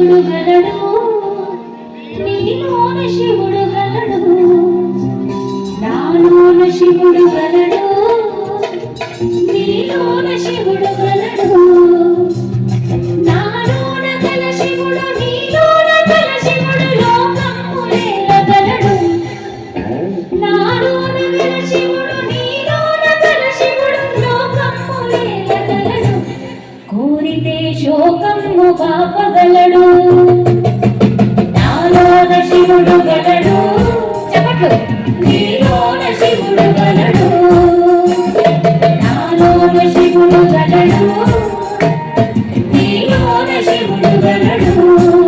శివుడు గలడు నీలోన శివుడు గలడు నాలోన శివుడు గలడు నీలోన శివుడు గలడు నాలోన గల శివుడు నీలోన గల శివుడు లోకములేల గలడు నాలోన గల శివుడు నీలోన గల శివుడు లోకములేల గలడు కోరితే శోకము పాపగలడు నీలోన శివుడు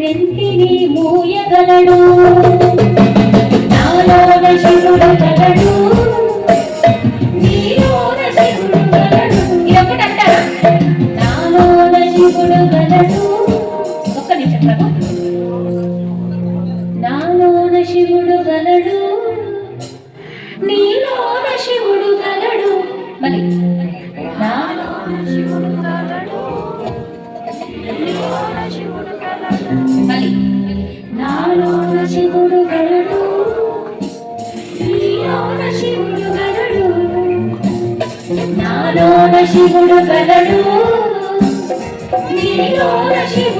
రెంటిని మూయగలడు. నాలోన శివుడు ఒక్క నాలోన శివుడు గలడు. నీలోన శివుడు గలడు. మరి నాలోన శివుడు గలడు. నీలోన శివుడు గలడు. మళ్ళీ. నాలోన శివుడు గలడు. నీలోన శివుడు గలడు. నాలోన శివుడు గలడు. నీలోన శివుడు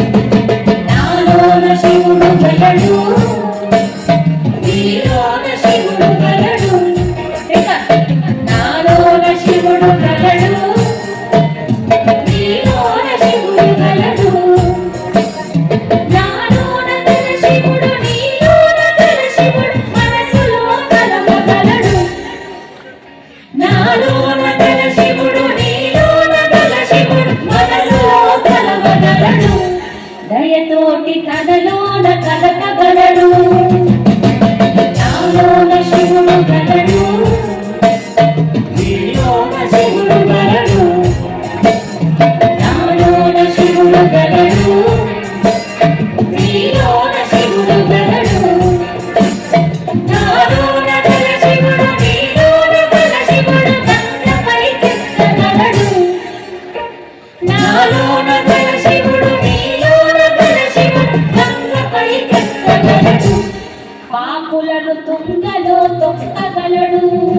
నాలోన గల శివుడు నీలోన గల శివుడు నాలోన శివుడు గలడు కెక్కగలడు పాపులను